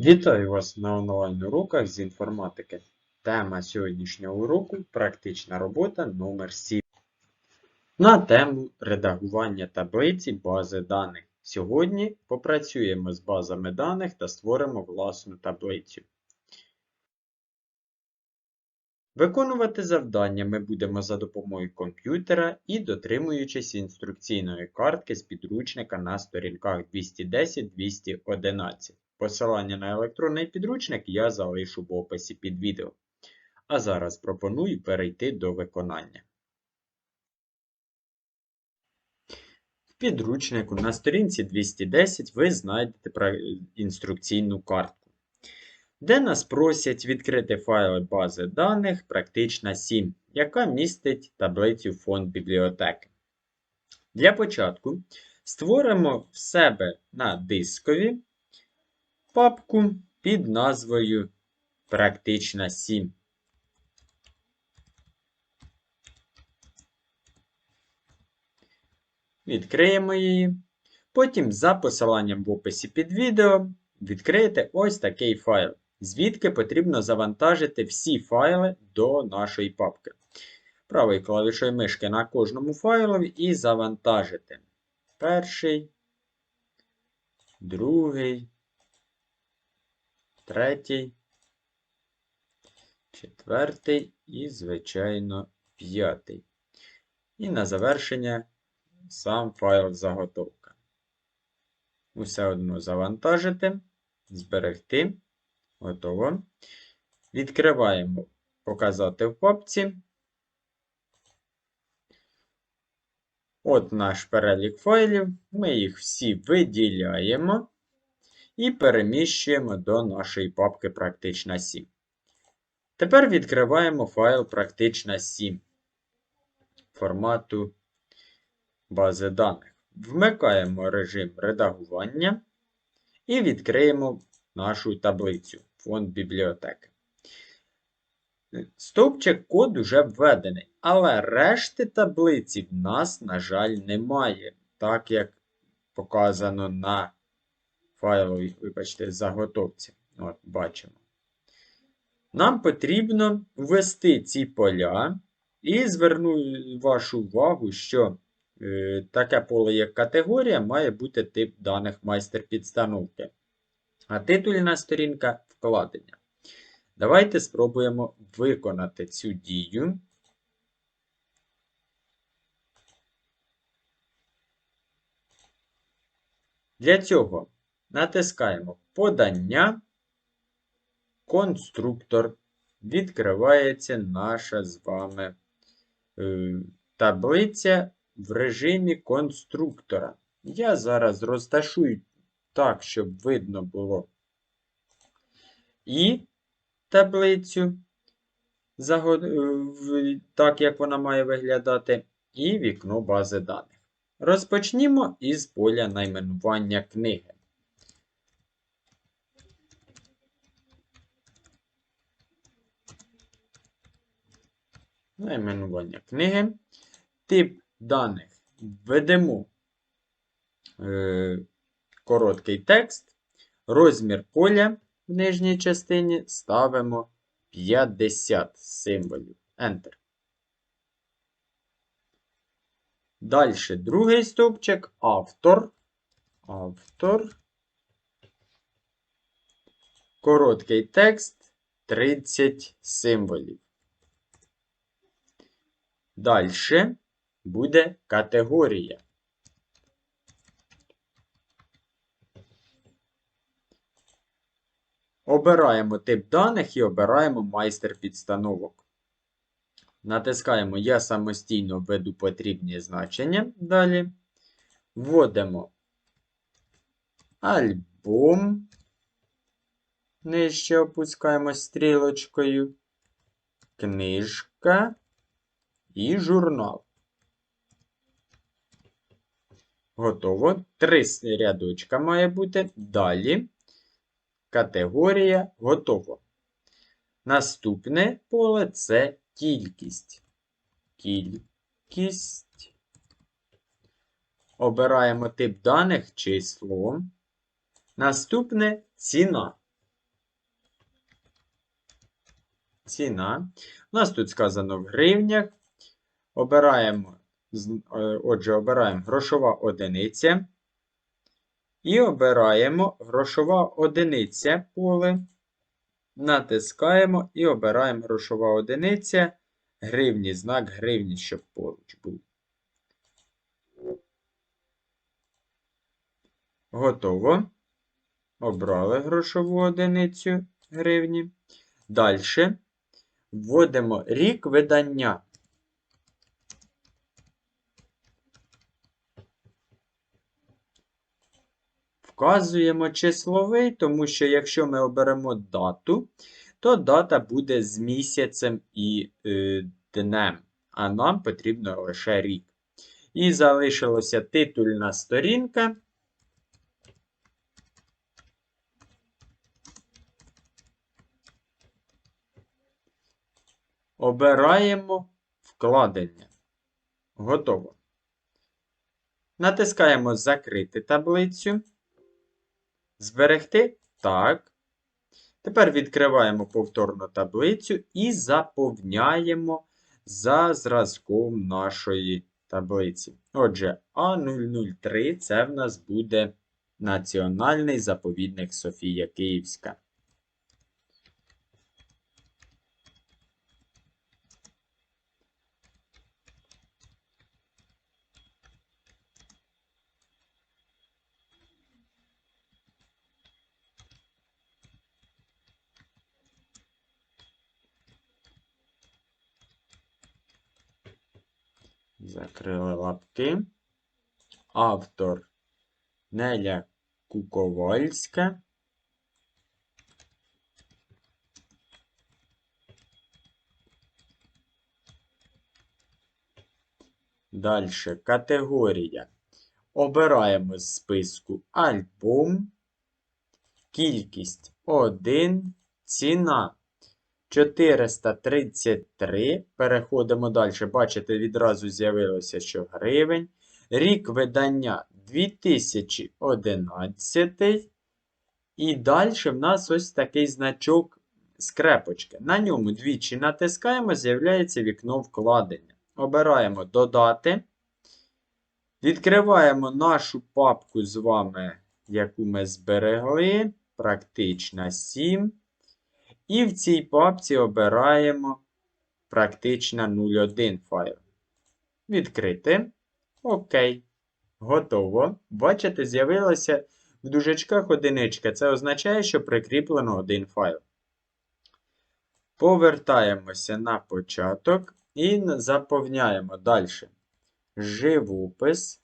Вітаю вас на онлайн-уроках з інформатики. Тема сьогоднішнього уроку практична робота номер 7 на тему редагування таблиці бази даних. Сьогодні попрацюємо з базами даних та створимо власну таблицю. Виконувати завдання ми будемо за допомогою комп'ютера і дотримуючись інструкційної картки з підручника на сторінках 210-211. Посилання на електронний підручник я залишу в описі під відео. А зараз пропоную перейти до виконання. В підручнику на сторінці 210 ви знайдете інструкційну картку, де нас просять відкрити файли бази даних практична 7, яка містить таблицю фонд бібліотеки. Для початку створимо в себе на дискові папку під назвою Практична 7. Відкриємо її. Потім за посиланням в описі під відео відкриєте ось такий файл, звідки потрібно завантажити всі файли до нашої папки. Правою клавішою мишки на кожному файлові і завантажити. Перший, другий, третій, четвертий і, звичайно, п'ятий. І на завершення сам файл заготовка. Усе одно завантажити, зберегти. Готово. Відкриваємо Показати в папці. От наш перелік файлів. Ми їх всі виділяємо і переміщуємо до нашої папки Практична 7. Тепер відкриваємо файл Практична 7 формату бази даних. Вмикаємо режим редагування і відкриємо нашу таблицю фонд бібліотеки. Стовпчик код уже введений, але решти таблиці в нас, на жаль, немає, так як показано на файловій, вибачте, заготовці. От, бачимо. Нам потрібно ввести ці поля і зверну вашу увагу, що е, таке поле, як категорія, має бути тип даних майстер підстановки. А титульна сторінка вкладення. Давайте спробуємо виконати цю дію. Для цього натискаємо подання, конструктор. Відкривається наша з вами е, таблиця в режимі конструктора. Я зараз розташую так, щоб видно було і таблицю, е, так як вона має виглядати, і вікно бази даних. Розпочнімо із поля найменування книги. Найменування книги. Тип даних введемо е, короткий текст. Розмір поля в нижній частині ставимо 50 символів. Enter. Далі другий стовпчик автор. Автор. Короткий текст 30 символів. Далі буде категорія. Обираємо тип даних і обираємо майстер підстановок. Натискаємо Я самостійно введу потрібні значення. Далі. Вводимо альбом. Нижче опускаємо стрілочкою. Книжка і журнал. Готово. Три рядочка має бути. Далі. Категорія готово. Наступне поле це кількість. Кількість. Обираємо тип даних число. Наступне ціна. ціна. У нас тут сказано в гривнях. Обираємо, отже, обираємо грошова одиниця. І обираємо грошова одиниця поле. Натискаємо і обираємо грошова одиниця. Гривні, знак гривні, щоб поруч був. Готово. Обрали грошову одиницю гривні. Далі вводимо рік видання. Вказуємо числовий, тому що якщо ми оберемо дату, то дата буде з місяцем і е, днем, а нам потрібно лише рік. І залишилася титульна сторінка. Обираємо вкладення. Готово. Натискаємо Закрити таблицю. Зберегти? Так. Тепер відкриваємо повторно таблицю і заповняємо за зразком нашої таблиці. Отже, А003 це в нас буде Національний заповідник Софія Київська. Закрили лапки. Автор Неля Куковальська. Далі категорія. Обираємо з списку альбом. Кількість 1. Ціна 433. Переходимо далі. Бачите, відразу з'явилося, що гривень. Рік видання 2011. І далі в нас ось такий значок скрепочки. На ньому двічі натискаємо, з'являється вікно вкладення. Обираємо Додати. Відкриваємо нашу папку з вами, яку ми зберегли. Практична 7. І в цій папці обираємо практична 01 файл. Відкрити. Окей. Готово. Бачите, з'явилося в дужечках одиничка. Це означає, що прикріплено один файл. Повертаємося на початок і заповняємо далі. Живопис.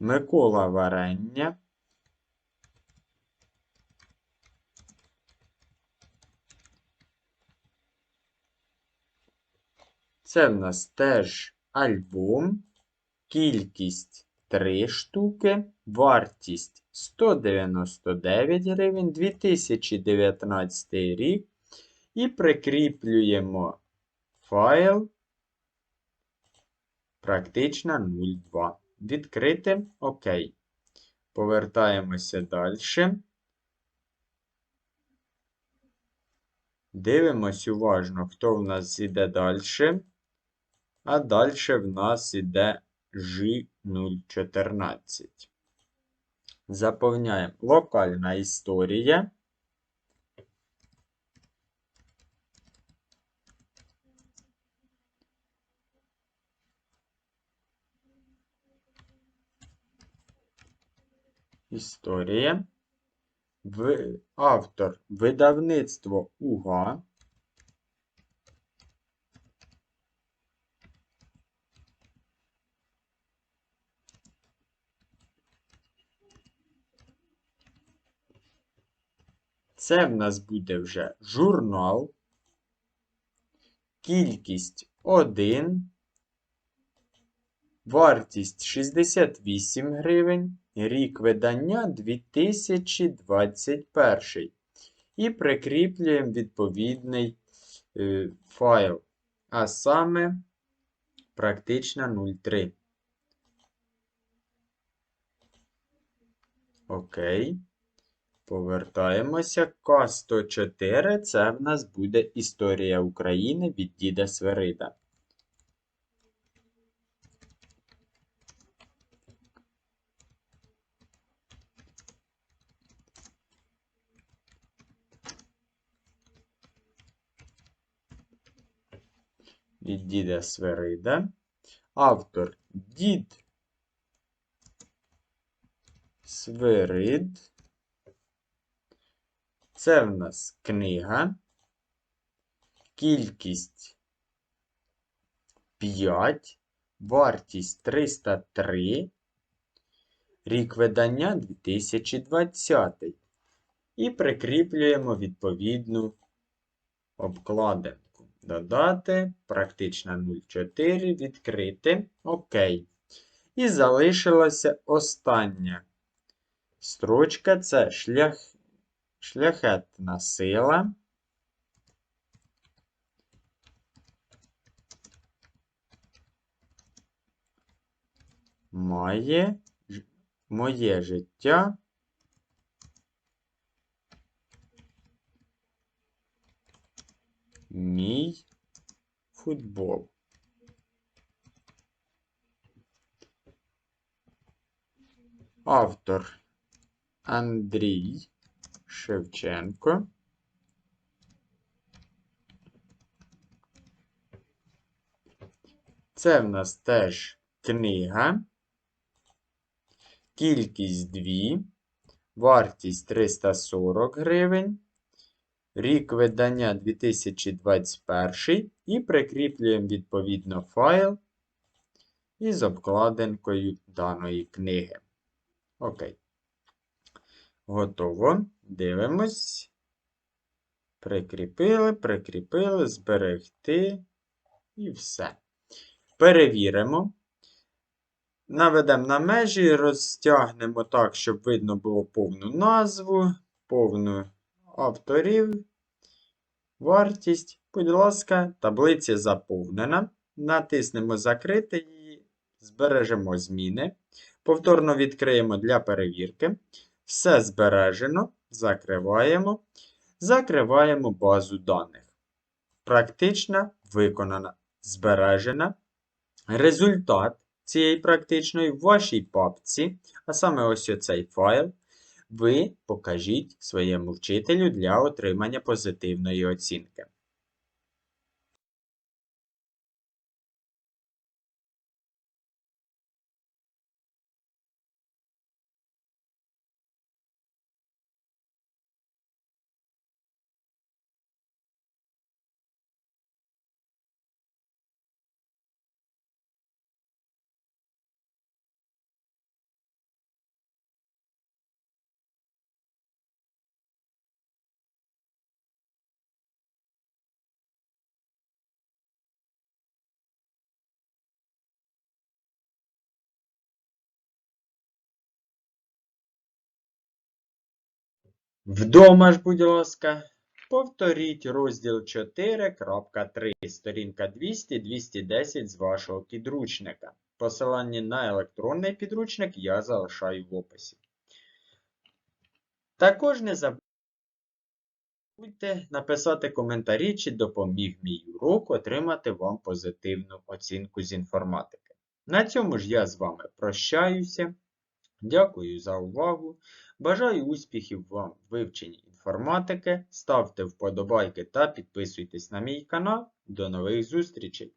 Микола варення. Це в нас теж альбом. Кількість 3 штуки. Вартість 199 гривень 2019 рік. І прикріплюємо файл практично 02. Відкрити ОК. Повертаємося далі. Дивимось уважно, хто в нас іде далі. А далі в нас іде G014. Заповняємо локальна історія. Історія. В... Автор видавництво УГА. Це в нас буде вже журнал. Кількість 1. Вартість 68 гривень. Рік видання 2021. І прикріплюємо відповідний е, файл. А саме практична 03. Окей. Повертаємося. К104 це в нас буде Історія України від діда Сверида. Від діда Сверида. Автор дід Свирид. Це в нас книга. Кількість 5, вартість 303, рік видання 2020. І прикріплюємо відповідну обкладинку. Додати, практична 04, відкрити. ОК. І залишилася остання строчка це шлях, шляхетна сила. Має ж- моє життя. Мій футбол. Автор Андрій Шевченко. Це в нас теж книга. Кількість 2. Вартість 340 гривень. Рік видання 2021. І прикріплюємо відповідно файл із обкладинкою даної книги. Окей. Готово. Дивимось. Прикріпили, прикріпили, зберегти. І все. Перевіримо. Наведемо на межі, розтягнемо так, щоб видно було повну назву, повну авторів, вартість. Будь ласка, таблиця заповнена. Натиснемо Закрити її, збережемо зміни. Повторно відкриємо для перевірки. Все збережено. Закриваємо. Закриваємо базу даних. Практична виконана, збережена. Результат цієї практичної в вашій папці, а саме ось оцей файл, ви покажіть своєму вчителю для отримання позитивної оцінки. Вдома ж, будь ласка, повторіть розділ 4.3, сторінка 200-210 з вашого підручника. Посилання на електронний підручник я залишаю в описі. Також не забудьте написати коментарі, чи допоміг мій урок отримати вам позитивну оцінку з інформатики. На цьому ж я з вами прощаюся. Дякую за увагу. Бажаю успіхів вам в вивченні інформатики. Ставте вподобайки та підписуйтесь на мій канал. До нових зустрічей!